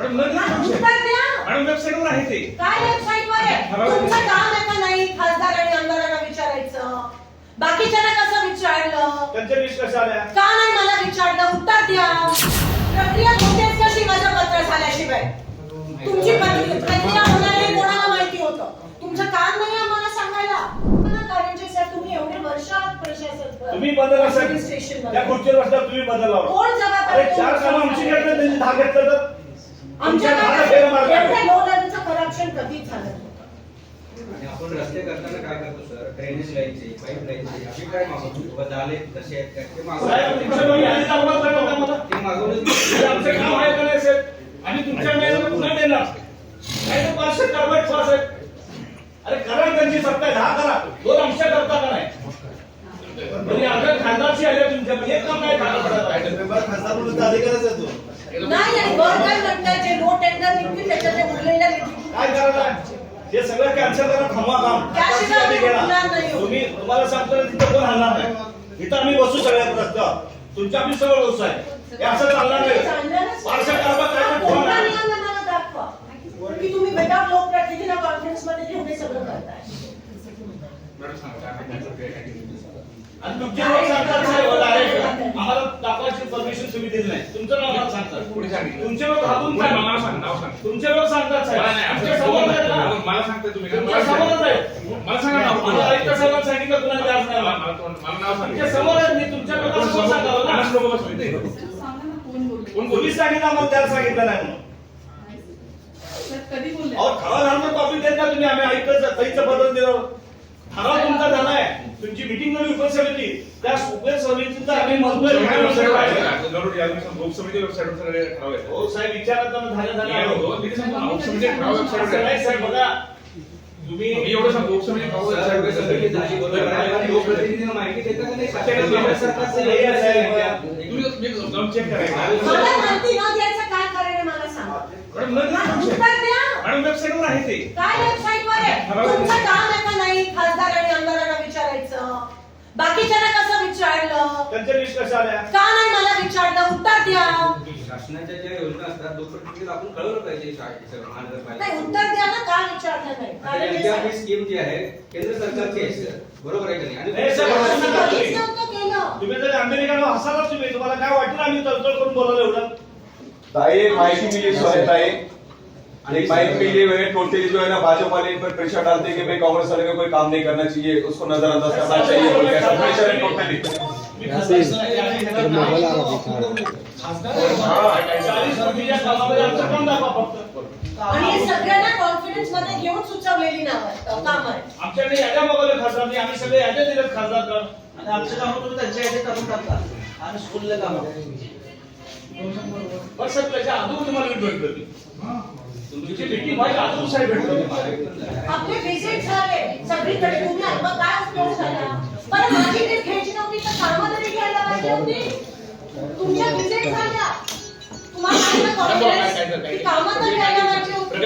Madam हा. उत्तर द्या आहे ते. काय वेबसाईटवर आहे? तुमचं काम आहे का नाही खासदार आणि आमदारांना विचारायचं. बाकीच्यांना कसं विचारलं? त्यांच्या लिस्ट कशा आल्या? का नाही मला विचारलं? उत्तर द्या. प्रक्रिया होतेच कशी माझं पत्र झाल्याशिवाय? तुमची प्रक्रिया प्रक्रिया होणार हे कोणाला माहिती होतं? तुमचं काम नाही आम्हाला सांगायला. मला कारंजे सर तुम्ही एवढे वर्ष प्रशासन तुम्ही बदल असेल. त्या. खुर्चीवर बसल्यावर तुम्ही बदल लावा. कोण जबाबदार अरे चार कामं आमची घेतलं त्यांची दहा घेतलं तर? आमच्या करप्शन कधीच झालं. आणि आपण रस्ते करताना काय करतो सर ड्रेनेज लाईनचे पाईप लाईनचे अभिप्राय मागवतो? बाबा झाले कसे आहेत काय ते मागवतो. काय. ते मागवलं हे आमचं काम आहे का नाही साहेब? आणि तुमच्या वेळेला पुन्हा देणार काय ते पाचशे कारवाई अरे करा त्यांची सत्ता दहा करा दोन आमच्या करता का नाही म्हणजे आमच्या खासदारशी आले तुमच्या एक काम नाही खायला पडत आहे. खासदार म्हणून अधिकारच आहे तो नाही नाही वर काय म्हणताय जे नो टेंडर निघतील त्याच्या ते उरलेल्या निधी काय करायचं आहे? हे सगळं कॅन्सल करा थांबवा काम. हो. तुम्ही तुम्हाला सांगतो तिथं कोण हलणार नाही. इथं आम्ही बसू सगळ्यात रस्त्यावर तुमच्या आम्ही सगळं बसू आहे. हे असं चालणार नाही. पार्श्व कारभार तुम्ही बेटा लोकप्रतिनिधीला कॉन्फरन्समध्ये घेऊन हे सगळं करताय? आणि तुमचे लोक सांगतात साहेब direct, आम्हाला दाखवायची परमिशन तुम्ही दिली नाही तुमचं नाव मला सांगतात पुढे सांगितलं. तुमचे लोक हातून पुढे नाव सांग नाव सांग तुमचे लोक सांगतात साहेब मला नाही तुमच्या आहेत ना? मला सांगते तुम्ही तुमच्या मला समोरच सांगा. आहे मला सांगा नाव मला आयुक्त कोण? साहेबांनी सांगितलं कुणाला नाही मला मला. मला मला नाव सांगा. तुमच्यासमोर आहेत मी तुमच्या लोकांसमोर सांगावं ना. पन्नास लोकं बसले ते. कोण बोलले? पोलीस सांगितलं आम्हाला त्याला सांगितलं नाही म्हणून कधी बोलले अहो ठराव झाला कॉपी देत ना तुम्ही आम्ही आयुक्त सहीचं बदल दिलं ठराव तुमचा झालाय. तुमची मिटिंग झाली उपसमिती त्या उपसमितीचा आम्ही website वर आहे. हो साहेब विचारायचं झालं. साहेब बघा. तुम्ही मी एवढं सांगतो लोकप्रतिनिधींना माहिती देता नाही? हे आहे वेबसाईटवर ते. काय वेबसाईटवर आहे तुमचं काम आहे का नाही खासदार आणि आमदारांना विचारायचं बाकीच्यांना कसं विचारलं? त्यांच्या लिस्ट कशा आल्या? का नाही मला विचारलं? उत्तर द्या. शासनाच्या ज्या योजना असतात लोकप्रतिनिधीला आपण कळवलं पाहिजे नाही उत्तर द्या ना का विचारलं नाही? कारण हे विद्यार्थी स्कीम जी आहे केंद्र सरकारची आहे सर बरोबर आहे का नाही? सर, कधीच तुम्ही. नव्हतं केलं? तुम्ही जर अमेरिकेला हसाला तुम्ही तुम्हाला काय वाटलं? आम्ही तळतळ करून बोलावलं एवढं? ताई एक माहिती मिली सोहे ताई. एक माहिती मिली हुई है टोटली जो है ना भाजपा वाले इन पर प्रेशर डालते हैं कि भाई कांग्रेस वाले को कोई काम नहीं करना चाहिए उसको नजरअंदाज करना चाहिए बोल के प्रेशर है टोटली आणि हे सगळ्यांना कॉन्फिडन्समध्ये घेऊन सुचवलेली नाव काम आहे आमच्याकडे याद्या बघवल्या खासदारनी आम्ही सगळे याद्या दिल्यात खासदार आणि आमचे काम तुम्ही त्यांच्या यादी करून टाकता आणि स्कूलला काम. बस सर त्याच्या अगोदर तुम्हाला मी आपले विजिट झाले. सगळीकडे तुम्ही आता काय उपयोग झाला? बरं माझी टीप घ्यायची नव्हती तर कामं तरी घ्यायला पाहिजे होती. तुमच्या विजिट झाल्या. तुम्हाला कामं तर घ्यायला पाहिजे होती.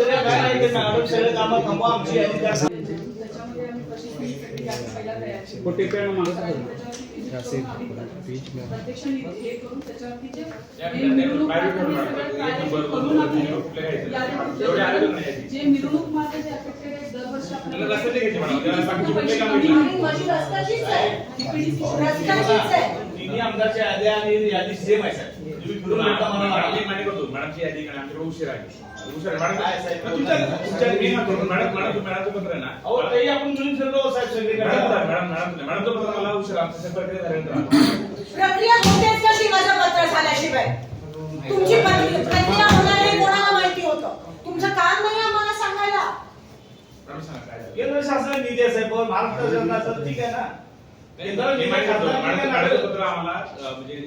काय नाही ते मॅडम. सगळे कामं थांबवा आमची यादी द्या त्याच्यामध्ये आम्ही परिस्थिती पहिला तयार केली. प्रत्यक्ष निधी हे करून त्याच्यावरती जे मिरवणूक मार्ग. जे आहेत, दरवर्षी आपण-. आणि रस्त्याचीच आहे आमदारच्या यादी सेम आहे साहेब तुम्ही फिरून येता मला मॅडम मॅडमची यादी कारण आमच्याकडे उशीर आहे उशीर आहे. काय मॅडम साहेब? तुमच्या तुमच्या मी म्हणतो, मॅडम मॅडम तुम्ही मॅडमचं पत्र आहे ना अहो ताई आपण मिळून फिरलो साहेब सगळीकडे मॅडम मॅडम मॅडम मॅडमचं पत्र मला उशीर आहे. आमचं संपर्क झाल्यानंतर प्रक्रिया होतेच कशी माझं पत्र झाल्याशिवाय तुमची प्रक्रिया प्रक्रिया होणार हे कोणाला माहिती होतं तुमचं काम नाही आम्हाला सांगायला मॅडम सांगा काय झालं. केंद्र शासनाने निधी आहे साहेब महाराष्ट्र सरकारचं ठीक आहे ना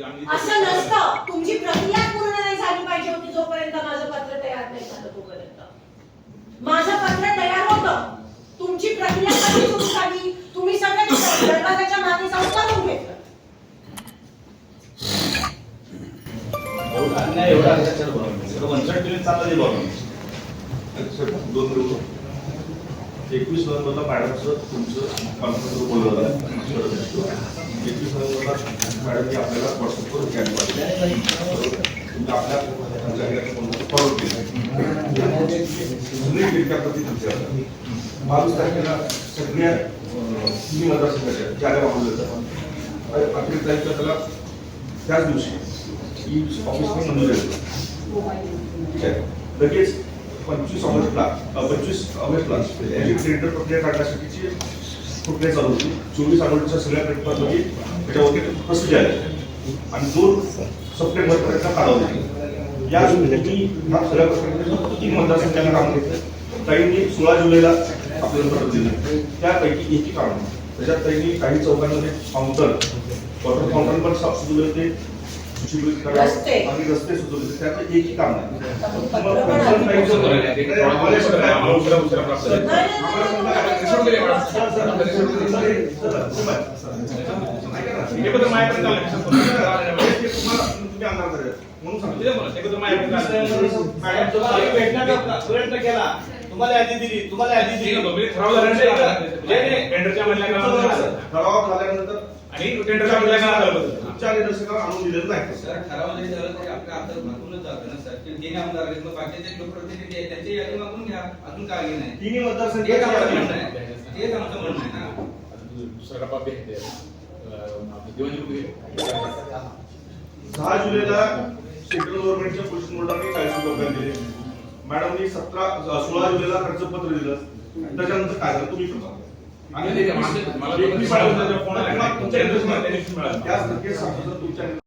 म्हणजे असं नसतं. तुमची प्रक्रिया पूर्ण नाही झाली पाहिजे होती जोपर्यंत माझं पत्र तयार नाही झालं तोपर्यंत. माझं पत्र तयार होतं. तुमची प्रक्रिया कधी सुरू झाली? तुम्ही सगळं दरवाजाच्या मागे जाऊन करून घेतलं. एवढा एवढा चाललं दोन मिनिटं. एकवीस नोव्हेंबरला मॅडमचं तुमचं कॉन्फरन्स बोलवलं एकवीस नोव्हेंबरला मॅडमनी आपल्याला व्हॉट्सअपवर कॅन पाठवली आपल्या फॉरवर्ड केलं सगळी फिरक्याप्रती तुमचे बावीस तारखेला सगळ्या अं, तिन्ही मतदारसंघाच्या जागा वापरल्या जातात अखेर तारीखला त्याला त्याच दिवशी ई ऑफिसने मंजुरी दिली ठीक आहे. लगेच पंचवीस ऑगस्टला अ, पंचवीस ऑगस्टला याची टेंडर प्रक्रिया काढण्यासाठीची प्रक्रिया चालू होती. चोवीस ऑगस्टच्या सगळ्या पेपरमध्ये त्याच्यावरती प्रसिद्ध आहे आणि दोन सप्टेंबर पर्यंत काढवले या तुम्ही ह्या सगळ्या प्रक्रियेमध्ये तीन मतदारसंघांना काम घेतलं. ताईंनी सोळा जुलैला आपल्याला पत्र दिलं. त्यापैकी एकी काम त्याच्यात ताईंनी काही चौकांमध्ये फाउंटन वॉटर फाउंटन पण साफ सुरू होते. करावं रस्ते. आणि रस्ते त्यातलं एकही काम नाही. हे. ते तुम्हाला करा. यादी दिली तुम्हाला यादी दिली म्हणजे ठराव झाल्यानंतर. टेंडरच्या मधल्या ठराव झाल्यानंतर आणि टेंडरच्या मधल्या कामाला तुमच्या निर्देशकाला आणून दिलेलं नाही. सर ठराव झालं तरी आपल्या हातात मागूनच जातं ना सर. की तीन आमदार आहेत मग बाकीचे लोकप्रतिनिधी आहेत त्यांची यादी मागून घ्या. अजून काय नाही. तिन्ही तेच आमचं म्हणणं. आहे. तेच आमचं म्हणणं आहे ना. दुसरा ते. दहा जुलैला सेंट्रल गव्हर्नमेंटच्या पोलीस बोर्डाने चाळीस रुपये दिले मॅडमनी सतरा सोळा जुलैला खर्चपत्र दिलं. त्याच्यानंतर काय झालं? तुम्ही पण नाही, नाही, मला-. तुमच्या